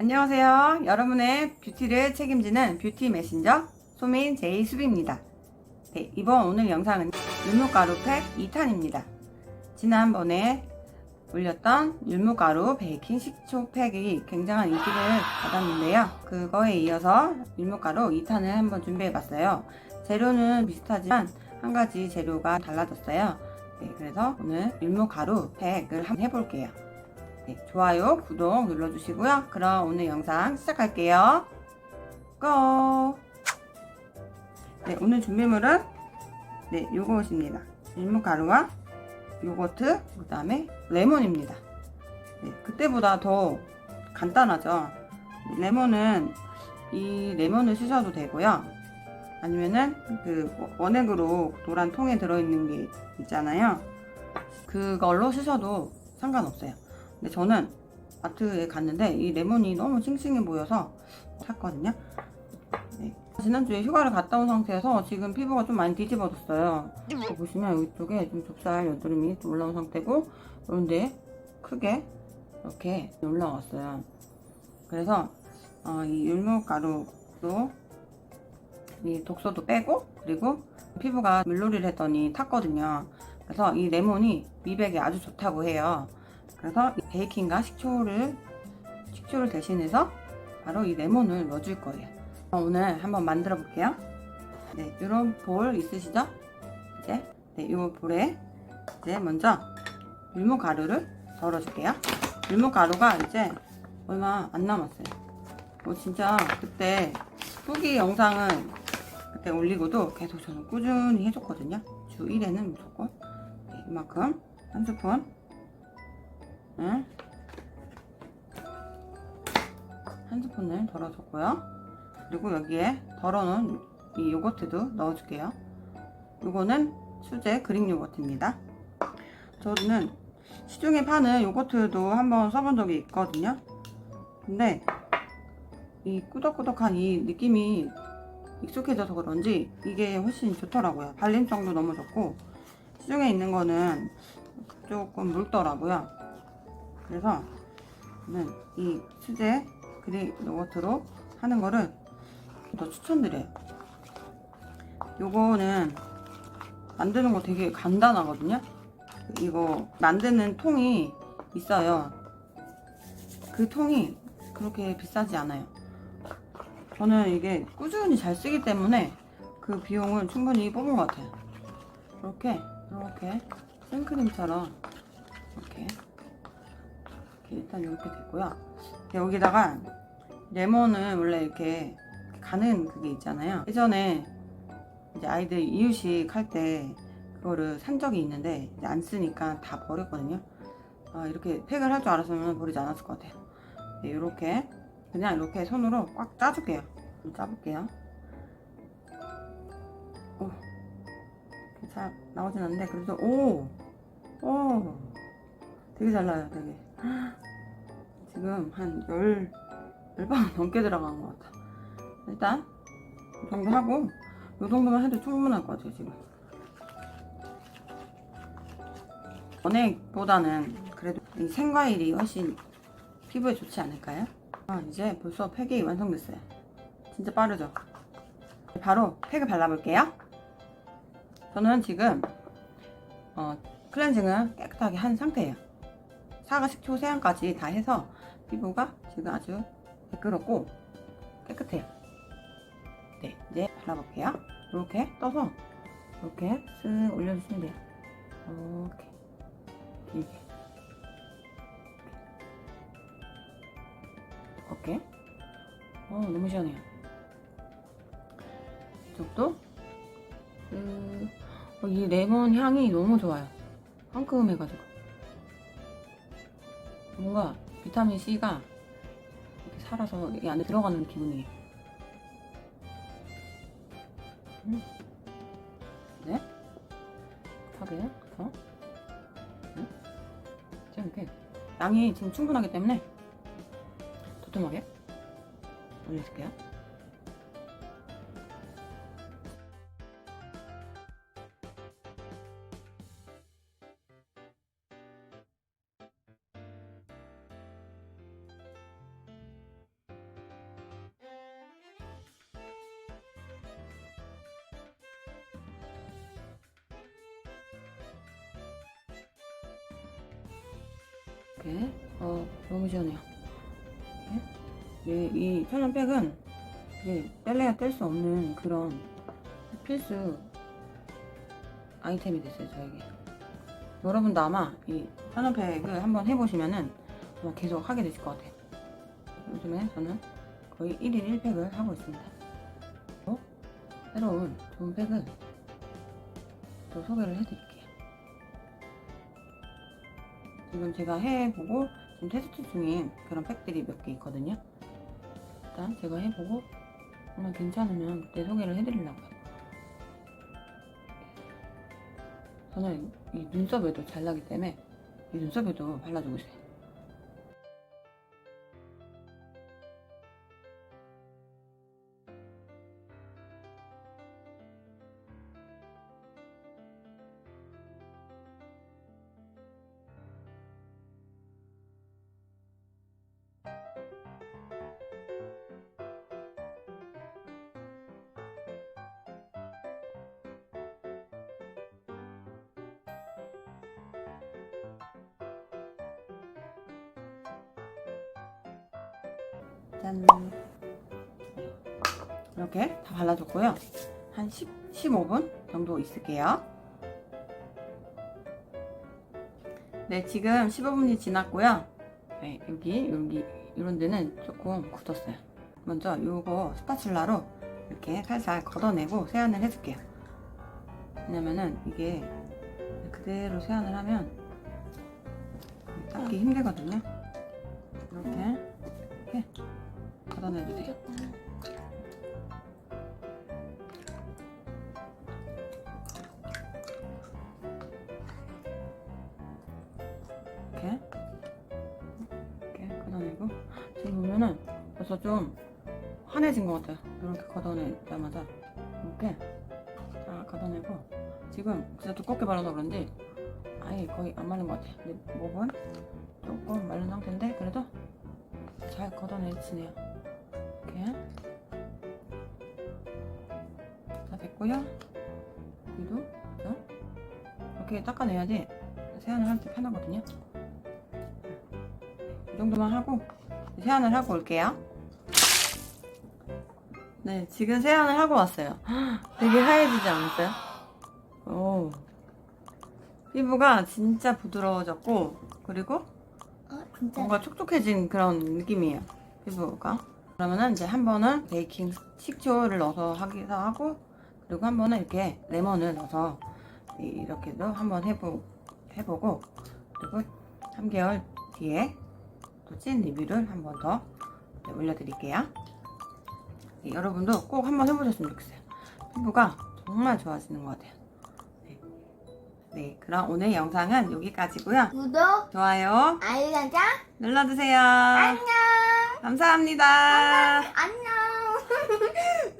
안녕하세요. 여러분의 뷰티를 책임지는 뷰티 메신저 소민 제이수비입니다. 네, 이번 오늘 영상은 율무가루 팩 2탄입니다. 지난번에 올렸던 율무가루 베이킹 식초 팩이 굉장한 인기를 받았는데요. 그거에 이어서 율무가루 2탄을 한번 준비해봤어요. 재료는 비슷하지만 한 가지 재료가 달라졌어요. 네, 그래서 오늘 율무가루 팩을 한번 해볼게요. 네, 좋아요, 구독 눌러주시고요. 그럼 오늘 영상 시작할게요. 고! 네, 오늘 준비물은 네, 요것입니다. 일무가루와 요거트, 그 다음에 레몬입니다. 네, 그때보다 더 간단하죠. 레몬은 이 레몬을 쓰셔도 되고요. 아니면은 그 원액으로 노란 통에 들어있는 게 있잖아요. 그걸로 쓰셔도 상관없어요. 근데 저는 마트에 갔는데 이 레몬이 너무 싱싱해 보여서 샀거든요. 네. 지난주에 휴가를 갔다 온 상태여서 지금 피부가 좀 많이 뒤집어졌어요. 보시면 이쪽에 좀 좁쌀 여드름이 좀 올라온 상태고 그런데 크게 이렇게 올라왔어요. 그래서 어, 이 율무가루도 이 독소도 빼고 그리고 피부가 물놀이를 했더니 탔거든요. 그래서 이 레몬이 미백에 아주 좋다고 해요. 그래서 이 베이킹과 식초를 식초를 대신해서 바로 이 레몬을 넣어줄 거예요. 오늘 한번 만들어 볼게요. 네, 이런 볼 있으시죠? 이제 네, 이 볼에 이제 먼저 율무 가루를 덜어줄게요. 율무 가루가 이제 얼마 안 남았어요. 뭐 진짜 그때 후기 영상은 그때 올리고도 계속 저는 꾸준히 해줬거든요. 주 1회는 무조건 네, 이만큼 한 스푼 응? 한 스푼을 덜어줬고요. 그리고 여기에 덜어놓은 이 요거트도 넣어줄게요. 요거는 수제 그릭 요거트입니다. 저는 시중에 파는 요거트도 한번 써본 적이 있거든요. 근데 이 꾸덕꾸덕한 이 느낌이 익숙해져서 그런지 이게 훨씬 좋더라고요. 발림성도 너무 좋고 시중에 있는 거는 조금 묽더라고요. 그래서 저는 이 수제 그릭 요거트로 하는 거를 더 추천드려요. 요거는 만드는 거 되게 간단하거든요. 이거 만드는 통이 있어요. 그 통이 그렇게 비싸지 않아요. 저는 이게 꾸준히 잘 쓰기 때문에 그 비용을 충분히 뽑은 것 같아요. 이렇게 이렇게 생크림처럼 이렇게 일단 이렇게 됐고요. 여기다가 레몬을 원래 이렇게 가는 그게 있잖아요. 예전에 이제 아이들 이유식 할 때 그거를 산 적이 있는데 안 쓰니까 다 버렸거든요. 아, 이렇게 팩을 할 줄 알았으면 버리지 않았을 것 같아요. 네, 이렇게 그냥 이렇게 손으로 꽉 짜줄게요. 좀 짜볼게요. 오, 잘 나오진 않는데 그래도 오, 오, 되게 잘 나요, 되게. 지금 한 열, 열방 넘게 들어간 것 같아. 일단 이 정도 하고 이 정도만 해도 충분할 것 같아요, 지금. 원액보다는 그래도 이 생과일이 훨씬 피부에 좋지 않을까요? 아, 이제 벌써 팩이 완성됐어요. 진짜 빠르죠? 바로 팩을 발라볼게요. 저는 지금 어, 클렌징을 깨끗하게 한 상태예요. 사과, 식초, 세안까지 다 해서 피부가 지금 아주 매끄럽고 깨끗해요. 네, 이제 발라볼게요. 이렇게 떠서 이렇게 쓱 올려주시면 돼요. 이렇게. 이렇게. 어, 너무 시원해요. 이쪽도 음, 어, 이 레몬 향이 너무 좋아요. 상큼해가지고. 뭔가 비타민 C가 이렇게 살아서 이 안에 들어가는 기분이에요. 음. 네? 하게 해서 음. 지금 이렇게 양이 지금 충분하기 때문에 도톰하게 올려줄게요. 이렇게 어 너무 시원해요. 이렇게. 이, 이 천연백은 이게 뗄래야 뗄 수 없는 그런 필수 아이템이 됐어요 저에게. 여러분도 아마 이 천연팩을 한번 해보시면은 아마 계속 하게 되실 것 같아요. 요즘에 저는 거의 1일 1팩을 하고 있습니다. 또 새로운 좋은 팩을 또 소개를 해드릴게요. 지금 제가 해보고 지금 테스트 중인 그런 팩들이 몇 개 있거든요. 일단 제가 해보고 정말 괜찮으면 그때 소개를 해드리려고요. 저는 이 눈썹에도 잘 나기 때문에 이 눈썹에도 발라주고 있어요. 짠. 이렇게 다 발라줬고요. 한 10, 15분 정도 있을게요. 네, 지금 15분이 지났고요. 네, 여기, 여기, 이런 데는 조금 굳었어요. 먼저 요거 스파츌라로 이렇게 살살 걷어내고 세안을 해줄게요. 왜냐면은 이게 그대로 세안을 하면 닦기 힘들거든요. 이렇게, 이렇게 걷어내주세요. 이렇게 이렇게 걷어내고 지금 보면은 벌써 좀 환해진 것 같아요. 이렇게 걷어내자마자 이렇게 다 걷어내고 지금 진짜 두껍게 발라서 그런지 아예 거의 안 마른 것 같아요. 근데 목은 조금 마른 상태인데 그래도 잘 걷어내지네요. 다 됐고요. 여기도? 이렇게 닦아내야지 세안을 할 때 편하거든요. 이 정도만 하고 세안을 하고 올게요. 네, 지금 세안을 하고 왔어요. 되게 하얘지지 않았어요? 오. 피부가 진짜 부드러워졌고, 그리고 어. 뭔가 촉촉해진 그런 느낌이에요. 피부가. 그러면은 이제 한 번은 베이킹 식초를 넣어서 하기도 하고, 그리고 한 번은 이렇게 레몬을 넣어서 이렇게도 한번 해보, 해보고, 그리고 3개월 뒤에 또 찐 리뷰를 한 번 더 올려드릴게요. 네, 여러분도 꼭 한번 해보셨으면 좋겠어요. 피부가 정말 좋아지는 것 같아요. 네. 네, 그럼 오늘 영상은 여기까지고요. 구독, 좋아요 알림 설정, 눌러주세요. 안녕. 감사합니다. 안녕.